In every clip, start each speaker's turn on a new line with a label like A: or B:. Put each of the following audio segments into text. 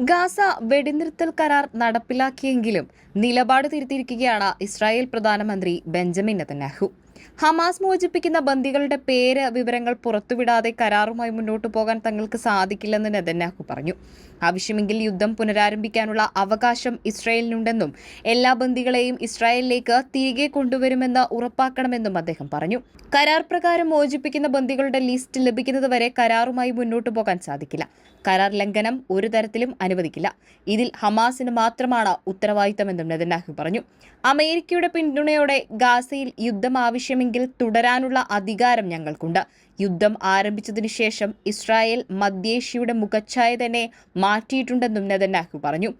A: Gaza വെടിനിർത്തൽ കരാർ നടപ്പിലാക്കിയെങ്കിലും നിലപാട് തിരുത്തിയിരിക്കുകയാണ് ഇസ്രായേൽ പ്രധാനമന്ത്രി ബെഞ്ചമിൻ നെതന്യാഹു. ഹമാസ് മോചിപ്പിക്കുന്ന ബന്ദികളുടെ പേര് വിവരങ്ങൾ പുറത്തുവിടാതെ കരാറുമായി മുന്നോട്ടു പോകാൻ തങ്ങൾക്ക് സാധിക്കില്ലെന്ന് നെതന്യാഹു പറഞ്ഞു. ആവശ്യമെങ്കിൽ യുദ്ധം പുനരാരംഭിക്കാനുള്ള അവകാശം ഇസ്രായേലിനുണ്ടെന്നും എല്ലാ ബന്ദികളെയും ഇസ്രായേലിലേക്ക് തിരികെ കൊണ്ടുവരുമെന്ന് ഉറപ്പാക്കണമെന്നും അദ്ദേഹം പറഞ്ഞു. കരാർ പ്രകാരം മോചിപ്പിക്കുന്ന ബന്ദികളുടെ ലിസ്റ്റ് ലഭിക്കുന്നതുവരെ കരാറുമായി മുന്നോട്ടു പോകാൻ സാധിക്കില്ല. കരാർ ലംഘനം ഒരു തരത്തിലും അനുവദിക്കില്ല. ഇതിൽ ഹമാസിന് മാത്രമാണ് ഉത്തരവാദിത്തമെന്നും നെതന്യാഹു പറഞ്ഞു. അമേരിക്കയുടെ പിന്തുണയോടെ ഗാസയിൽ യുദ്ധം ആവശ്യമെങ്കിൽ തുടരാനുള്ള അധികാരം ഞങ്ങൾക്കുണ്ട്. യുദ്ധം ആരംഭിച്ചതിനു ശേഷം ഇസ്രായേൽ മധ്യേഷ്യയുടെ മുഖച്ഛായ തന്നെ മാറ്റിയിട്ടുണ്ടെന്നും നെതന്യാഹു പറഞ്ഞു.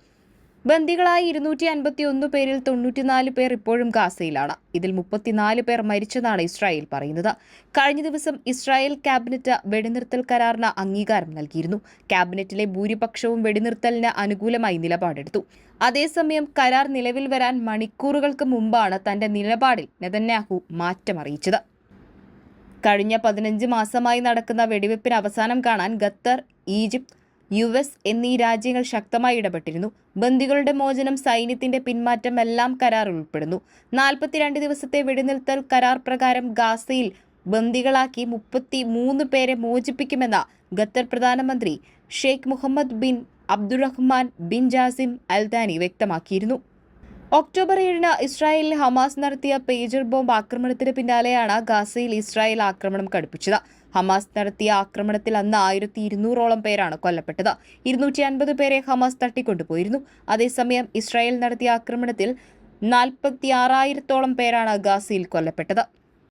A: ബന്ദികളായി ഇരുന്നൂറ്റി അൻപത്തി ഒന്ന് പേരിൽ തൊണ്ണൂറ്റിനാല് പേർ ഇപ്പോഴും ഗാസയിലാണ്. ഇതിൽ മുപ്പത്തിനാല് പേർ മരിച്ചെന്നാണ് ഇസ്രായേൽ പറയുന്നത്. കഴിഞ്ഞ ദിവസം ഇസ്രായേൽ ക്യാബിനറ്റ് വെടിനിർത്തൽ കരാറിന് അംഗീകാരം നൽകിയിരുന്നു. ക്യാബിനറ്റിലെ ഭൂരിപക്ഷവും വെടിനിർത്തലിന് അനുകൂലമായി നിലപാടെടുത്തു. അതേസമയം കരാർ നിലവിൽ വരാൻ മണിക്കൂറുകൾക്ക് മുമ്പാണ് തന്റെ നിലപാടിൽ നെതന്യാഹു മാറ്റമറിയിച്ചത് കഴിഞ്ഞ പതിനഞ്ച് മാസമായി നടക്കുന്ന വെടിവെപ്പിന് അവസാനം കാണാൻ ഖത്തർ ഈജിപ്ത് യു എസ് എന്നീ രാജ്യങ്ങൾ ശക്തമായി ഇടപെട്ടിരുന്നു. ബന്ദികളുടെ മോചനം സൈന്യത്തിന്റെ പിന്മാറ്റം എല്ലാം കരാറിൽ ഉൾപ്പെടുന്നു. നാൽപ്പത്തിരണ്ട് ദിവസത്തെ വെടിനിർത്തൽ കരാർ പ്രകാരം ഗാസയിൽ ബന്ദികളാക്കി മുപ്പത്തി മൂന്ന് പേരെ മോചിപ്പിക്കുമെന്ന ഖത്തർ പ്രധാനമന്ത്രി Sheikh Mohammed bin Abdulrahman bin Jassim Al Thani വ്യക്തമാക്കിയിരുന്നു. ഒക്ടോബർ ഏഴിന് ഇസ്രായേലിൽ ഹമാസ് നടത്തിയ പേജർ ബോംബ് ആക്രമണത്തിന് പിന്നാലെയാണ് ഗാസയിൽ ഇസ്രായേൽ ആക്രമണം കടുപ്പിച്ചത്. ഹമാസ് നടത്തിയ ആക്രമണത്തിൽ അന്ന് ആയിരത്തി ഇരുന്നൂറോളം പേരാണ് കൊല്ലപ്പെട്ടത്. ഇരുന്നൂറ്റി അൻപത് പേരെ ഹമാസ് തട്ടിക്കൊണ്ടുപോയിരുന്നു. അതേസമയം ഇസ്രായേൽ നടത്തിയ ആക്രമണത്തിൽ നാൽപ്പത്തി ആറായിരത്തോളം പേരാണ് ഗാസയിൽ കൊല്ലപ്പെട്ടത്.